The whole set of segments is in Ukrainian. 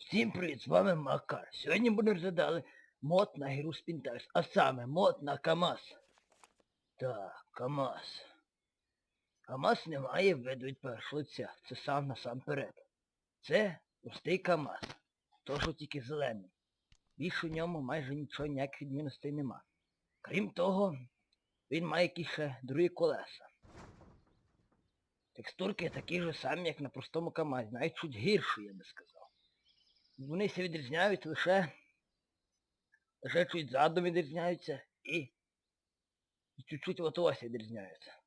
Всім привіт, з вами Макар. Сьогодні будемо розглядали мод на гру Spintax, а саме мод на КАМАЗ. Так, КАМАЗ. КАМАЗ не має виду від першого це сам насамперед. Це простий КАМАЗ, то що тільки зелений. Більше у ньому майже нічого ніяких відмінностей нема. Крім того, він має якісь ще другі колеса. Текстурки такі ж самі, як на простому КАМАЗі, навіть чуть гірші, я би сказав. Вони все відрізняють лише... Лише чуть задом відрізняються і... Чуть-чуть от ось відрізняються.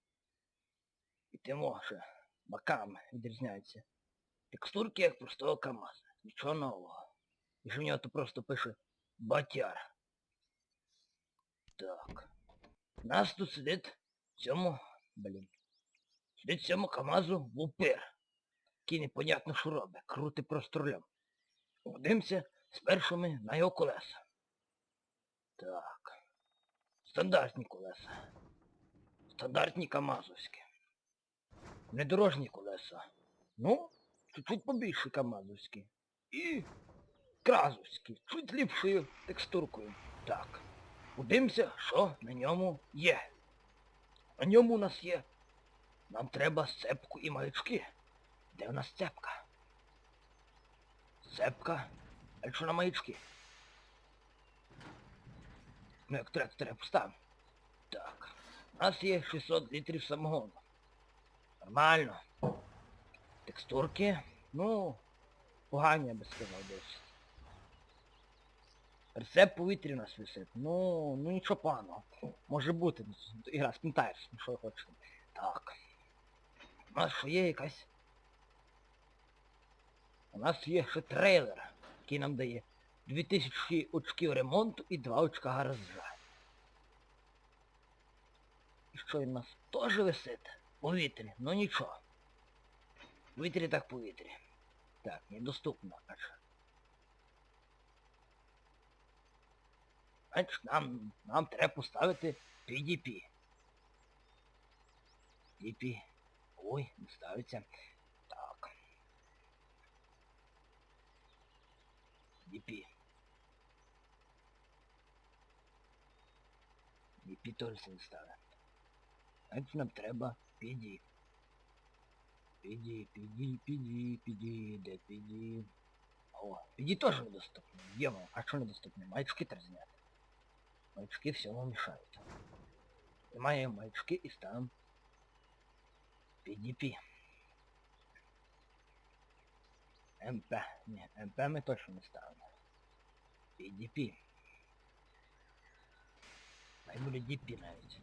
І тимо ще боками відрізняються. Текстурки як простого КАМАЗа. Нічого нового. І що в нього то просто пише батяр. Так. Нас тут сидить в цьому... Блін. Сидить в цьому КАМАЗу вупир. Який непонятно що робить. Крути просто рулем. Подивимося з першими на його колеса. Так. Стандартні колеса. Стандартні камазовські. Недорожні колеса. Ну, чуть-чуть побільше камазовські. І кразовські. Чуть ліпшою текстуркою. Так. Подивимося, що на ньому є. На ньому у нас є. Нам треба сцепку і маячки. Де в нас сцепка? Цепка. А якщо на маячки? Ну як треба, треба поставимо. Так. У нас є 600 літрів самогону. Нормально. Текстурки. Ну, погані, я би сказав, досить. Рецепт повітря у нас висить. Ну, ну нічого поганого. Може бути. Ігра спінтаєш, ну що ви хочете. Так. У нас що є якась у нас є ще трейлер, який нам дає 2000 очків ремонту і 2 очка гаража. І що він нас теж висить? Повітря, ну нічого. Повітря так повітря. Так, недоступно аж. Значить, нам, нам треба поставити PDP. PDP. Ой, не ставиться. DP. DP теж не ставить. Значить нам треба PD. PD, PD, PD, PD, де PD. О, PD теж недоступно. Єма, а що недоступно? Маячки треба зняти. Маячки всьому мішають. Немає маячки і ставимо PDP. МП. Ні, МП ми точно не ставимо. PDP. Хай буде DP навіть.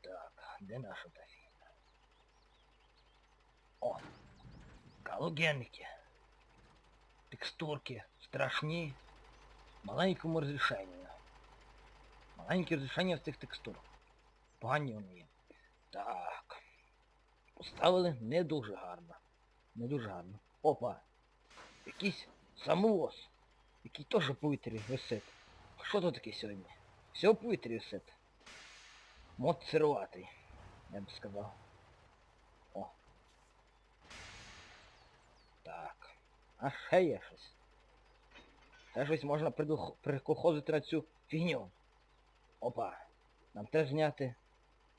Так, де наша та фігня? О! Галогенники. Текстурки страшні. Маленькому розрішенню. Маленьке розрішення в цих текстурах. Погані вони є. Так. Поставили не дуже гарно. Не дуже гарно. Опа! Якийсь самовоз, який теж в повітрі висить. Що тут таке сьогодні? Все повітрі висить. Мод сируватий, я б сказав. О. Так. А ще є щось. Ще щось можна приколхозити на цю фігню. Опа. Нам треба зняти.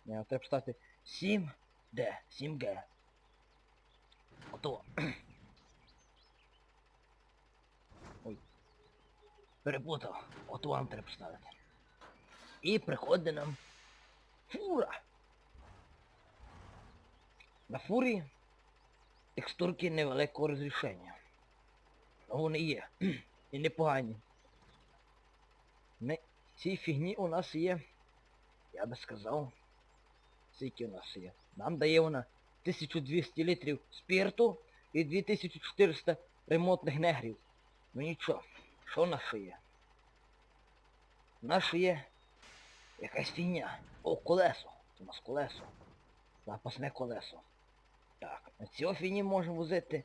Нам треба поставити 7D, 7G. Готово. Ой. Перепутав. От вам треба ставити. І приходить нам фура. На фурі текстурки невеликого розрішення. Ну вони є. І непогані. Не... Цій фігні у нас є, я би сказав, скільки у нас є. Нам дає вона 1200 літрів спирту і 2400 ремонтних негрів. Ну нічого, що в нас є? У нас є якась фігня. О, колесо. Це у нас колесо. Запасне колесо. Так, на цій фіні можемо возити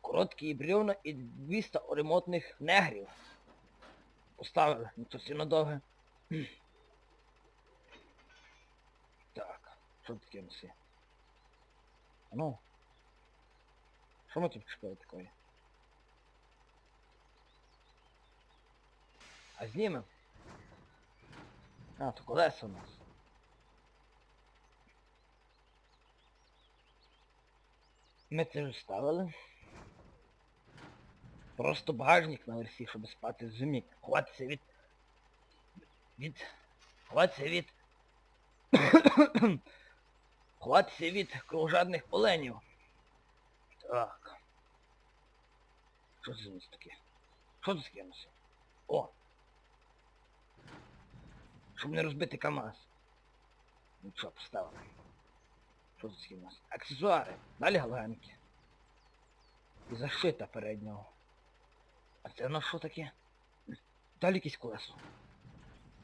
короткі бревна і 200 ремонтних негрів. Поставили, ну це сильно довге. Так, що таке є? Ну. Що ми тут чекали такої? А знімем? А, то колеса у нас. Ми це вже ставили. Просто багажник на версі, щоб спати з зимі. Ховатися від... Від... Ховатися від... Ховатися від кровожадних поленів. Так. Що це нас таке? Що це таке нас? О! Щоб не розбити КАМАЗ. Ну що, поставили. Що у нас? Аксесуари. Далі галанки. І зашита переднього. А це нас що таке? Далі якесь колесо.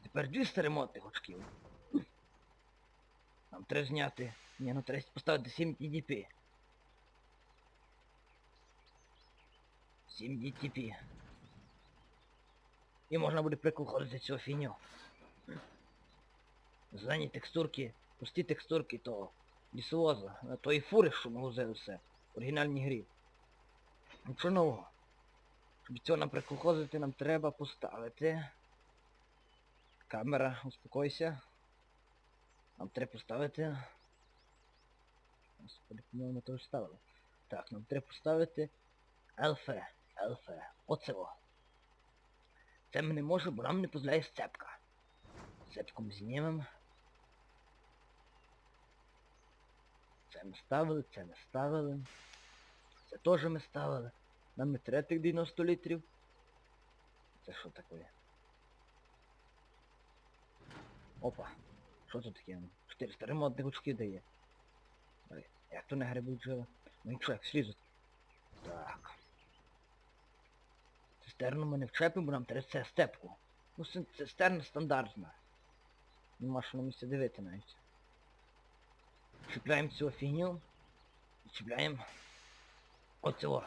Тепер 200 ремонтних очків. Нам треба зняти. Ні, ну треба поставити 7 DDP. 7 DTP. І можна буде приколходити цього фіню. Зелені текстурки, пусті текстурки того лісовоза, тої фури, що ми все. в Оригінальній грі. Нічого нового. Щоб цього нам приколхозити, нам треба поставити. Камера, успокойся. Нам треба поставити... Господи, по-моєму, то вже ставили. Так, нам треба поставити ЛФ. ЛФ. Оце о. Це ми не можемо, бо нам не дозволяє сцепка. Сцепком знімемо. Це ми ставили, це ми ставили. Це теж ми ставили. Нам не треба тих 90 літрів. Це що таке? Опа. Що це таке? 400 ремонтних очків дає. Як то не грибуть жили? Ну нічого, як слізуть. Так. Цистерну ми не вчепимо, бо нам треба це степку. Ну цистерна стандартна. Нема що на місце дивити навіть. Чіпляємо цю фігню. І чіпляємо оцього.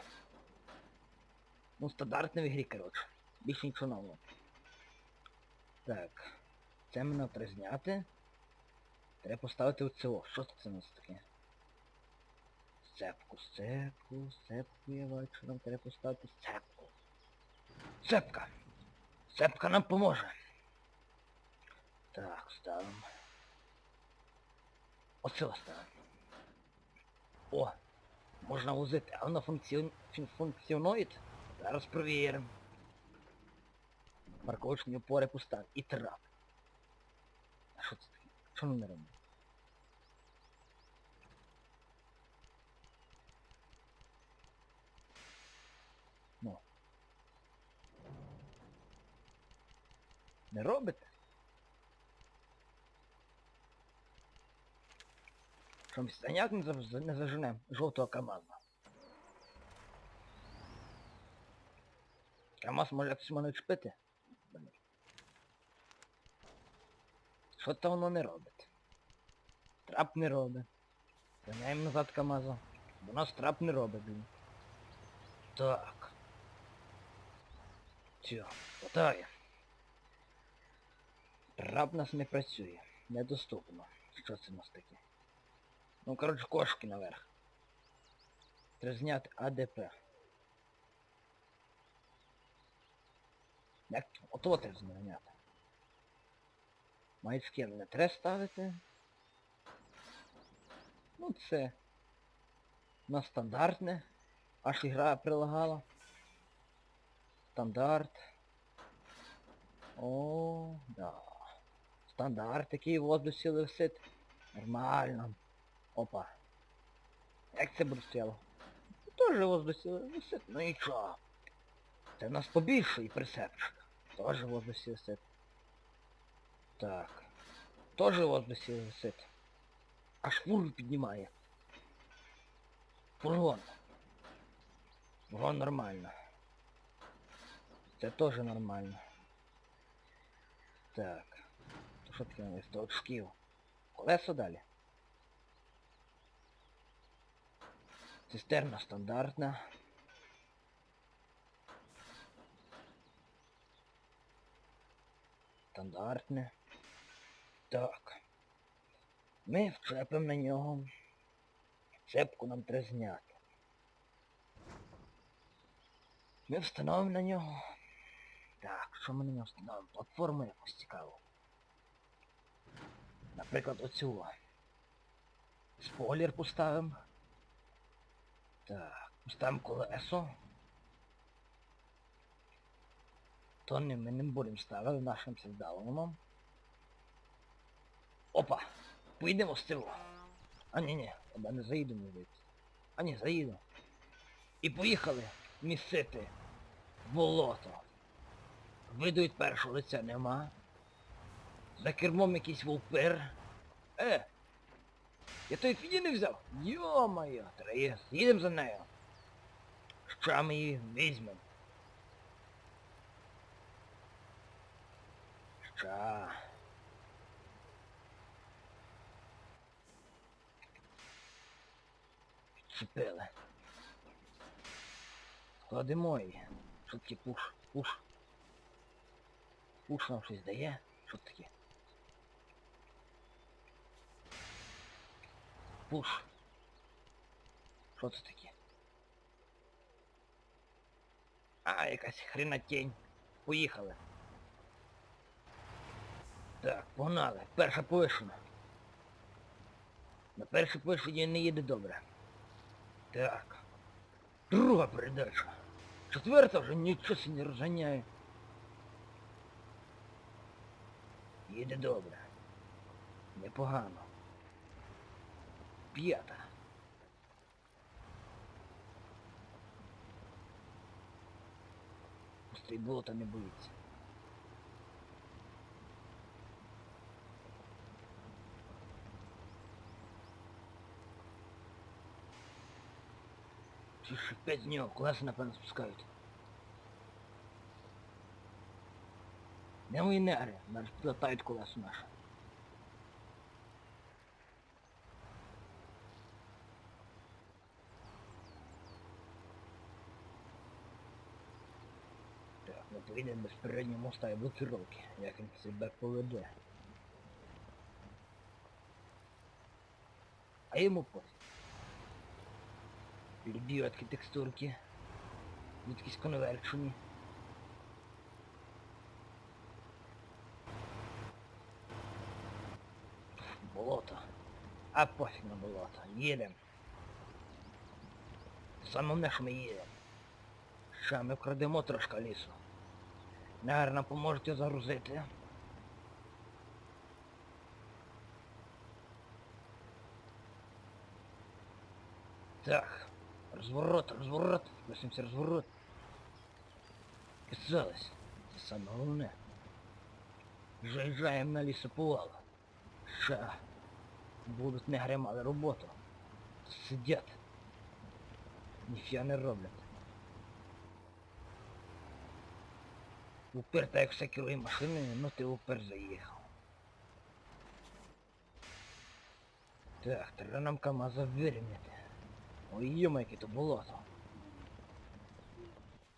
Ну стандартне в ігрі, коротше. Більше нічого нового. Так. Це мене треба зняти. Треба поставити оцього. Що це у нас таке? Сцепку, сцепку, сцепку я бачу, нам треба поставити сцепку. Сцепка. Сцепка нам поможе. Так, ставимо. Оце ставимо. О! Можна возити, а воно функціон... функціонує? Зараз провіримо. Парковочні опори пуста. І трап. А що це таке? Що воно не робить? Ну. Не робите? Що ми не, заж- не заженемо жовтого КАМАЗа. КАМАЗ може якось мене чпити? Що то воно не робить? Трап не робить. Ганяємо назад КАМАЗа. Бо нас трап не робить, блін. Так. Все, хватає. Трап нас не працює. Недоступно. Що це у нас таке? Ну, коротше, кошки наверх. Треба зняти АДП. Як? Ото треба зняти. Маячки не треба ставити. Ну це. На стандартне. Аж ігра прилагала. Стандарт. О, да. Стандарт такий воздусі висить. Нормально. Опа. Як це стояло? Тоже в воздусі висить. Ну нічого. Це в нас побільший присепчик. Тоже в воздусі висить. Так. Тоже в воздусі висить. Аж фуру піднімає. Фургон. Фургон нормально. Це теж нормально. Так. То що таке у нас? До очків. Колесо далі. Цистерна стандартна. Стандартне. Так. Ми вчепимо на нього. Цепку нам треба зняти. Ми встановимо на нього. Так, Що ми на нього встановимо? Платформу якусь цікаву. Наприклад, оцю. Спойлер поставимо. Так, поставимо колесо. То не ми не будемо ставити нашим сигналом. Опа! Поїдемо з цього. А ні, ні, я не заїдемо звідси. А ні, заїду. І поїхали місити болото. Виду від першого лиця нема. За кермом якийсь вовпир. Е! Я той фіді не взяв. Йо-моє, треба їдемо за нею. Що ми її візьмемо? Що? Чіпили. Кладемо її. Що таке пуш? Пуш. Пуш нам щось дає? Що таке? Пуш. Що це таке? А, якась хренотень. Поїхали. Так, погнали. Перша повишена. На першій повишенні не їде добре. Так. Друга передача. Четверта вже нічого не розганяє. Їде добре. Непогано. П'ята. Пустий болота не боїться. Шипять з нього, колеса напевно спускають. Не негри, навіть підлатають колесо наше. Так, ми поїдемо без переднього моста і блокировки, як він себе поведе. А йому пофіг. Люблю такі текстурки. Якісь конверчені. Болото. А пофіг на болото. Їдем. Саме мене, що ми їдемо. Що, ми вкрадемо трошки лісу. Наверно, поможете загрузити. Так. Розворот, розворот. Висимся розворот. Казалось. Це саме головне. Заїжджаємо на лісоповал. Ша. Будуть не гримали роботу. Сидять. Ніфіга не роблять. Упер так як все керує машиною, ну ти упер заїхав. Так, треба нам КамАЗа вирівняти. Ой, йома, яке то болото.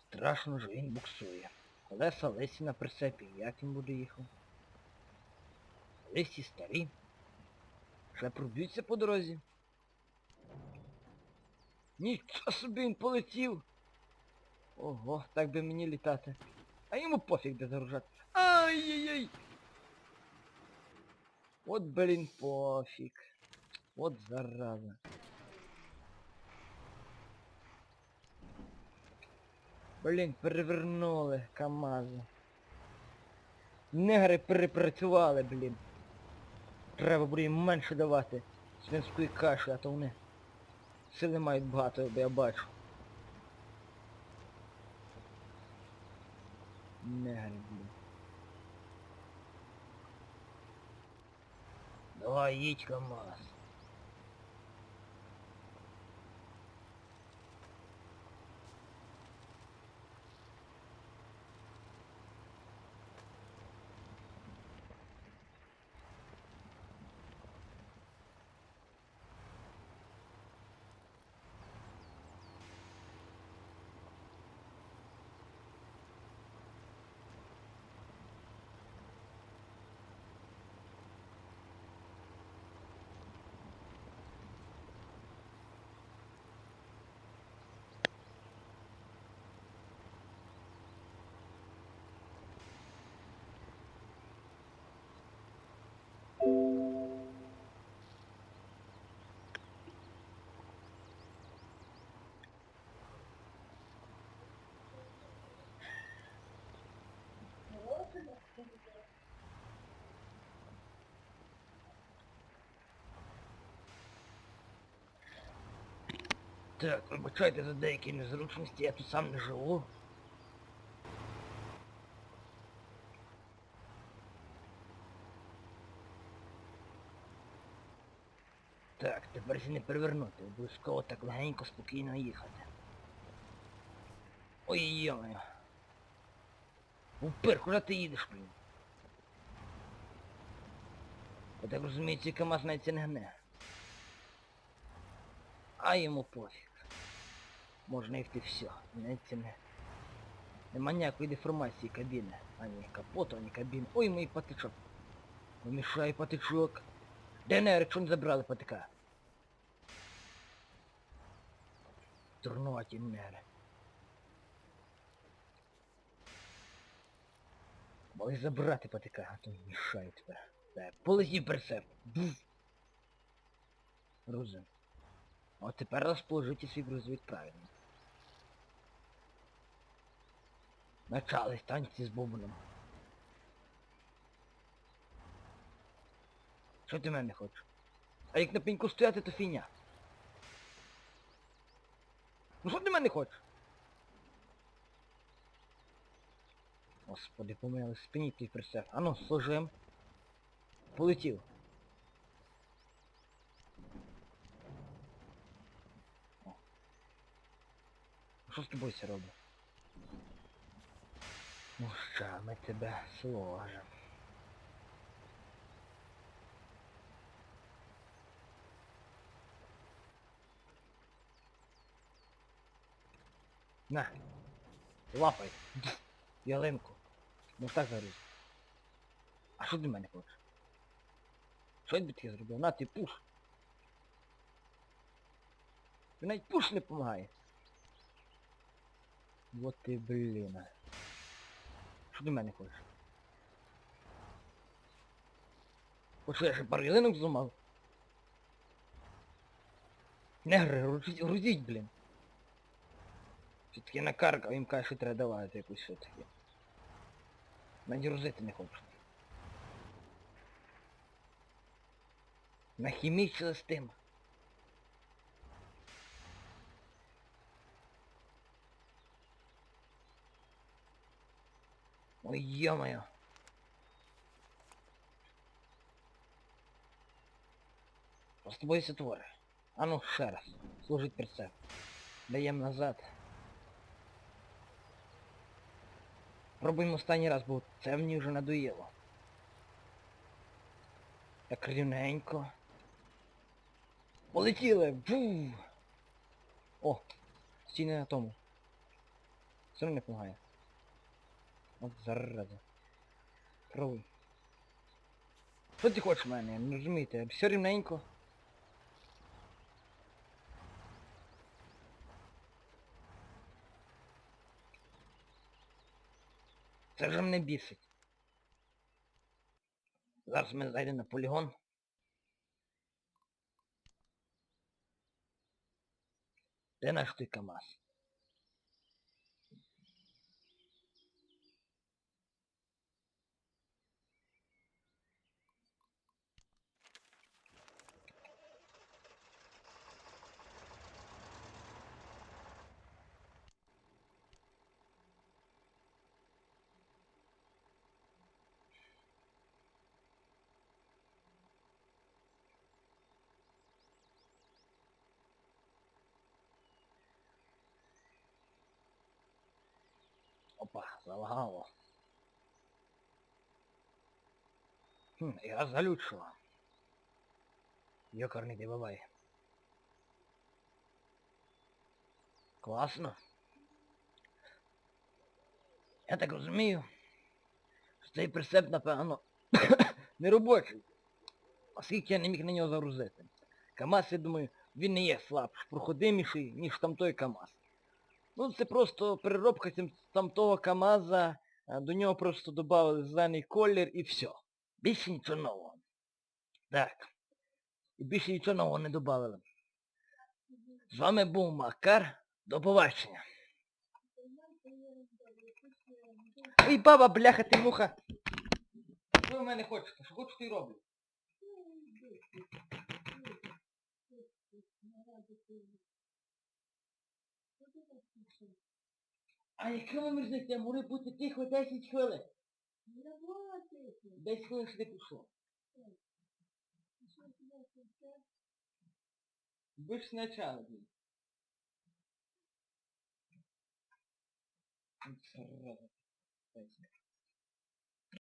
Страшно, що він буксує. Колеса лисі на прицепі, як він буде їхав? Лисі старі. Ще проб'ються по дорозі. Нічого собі він полетів. Ого, так би мені літати. А йому пофіг де загружати. Ай-яй-яй! От, блін, пофіг. От зараза. Блін, перевернули КамАЗи. Негри перепрацювали, блін. Треба буде їм менше давати свинської каші, а то вони сили мають багато, я бачу. Негри, блин. Давай, їдь, КамАЗ. Так, вибачайте за деякі незручності, я тут сам не живу. Так, тепер ще не перевернути, обов'язково так легенько, спокійно їхати. Ой йомаю. Упир, куди ти їдеш, блін? Я так розумію, цей КамАЗ навіть не гне. А йому пофіг. Можна їхати все. Це не... Нема ніякої деформації кабіни. Ані капоту, ані кабіни. Ой, мій патичок. Помішай патичок. Не, якщо не забрали патика? Турнуваті нери. Мали забрати патика, а то мішають тепер. Так, полетів прицеп. Буф. Грузин. От тепер розположити свій грузовик правильно. Начались танці з бубном. Що ти мене хочеш? А як на пеньку стояти, то фігня. Ну що ти мене хочеш? Господи, помили, спиніть твій прицеп. Ану, служим. Полетів. Що з тобою це робить? Ну що, ми тебе сложим. На. Лапай. Ялинку. Ну так зараз. А що ти мене хочеш? Що я тобі таке зробив? На ти пуш. Ти навіть пуш не допомагає. Вот ти блін. Що в мене хочеш? Хочеш, я ще пару ялинок зламав? Негри, грузіть, грузіть, блін. Все-таки накаркав, їм каже, що треба давати якусь все-таки. Навіть грузити не хочу. Нахімічили з тим. Ой, ё-моё. Розтобойся твори. А ну, ще раз. Служить прицеп. Даємо назад. Пробуємо останній раз, бо це мені вже надоїло. Так рівненько. Полетіли! Бу! О! Стій на тому. Одно не допомагає. От зараза. Пробуй. Що ти хочеш в мене? Не розумієте, все рівненько. Це вже мене бісить. Зараз ми зайдемо на полігон. Де наш той КАМАЗ? Опа, залагало. Хм, я залючила. Йокарний ти. Класно. Я так розумію, що цей прицеп, напевно, не робочий. Оскільки я не міг на нього загрузити. КАМАЗ, я думаю, він не є слабш, проходиміший, ніж там той КАМАЗ. Ну це просто переробка там того КАМАЗа, до нього просто додали зелений колір і все. Більше нічого нового. Так. І більше нічого нового не додали. З вами був Макар. До побачення. Ой, баба, бляха, ти муха. Що ви в мене хочете? Що хочу, то й роблю. А якщо ми різниця? Може бути тихо 10 хвилин. Я була тихо. 10 хвилин ще не пішло. Ви ж сначала, блін. Сразу.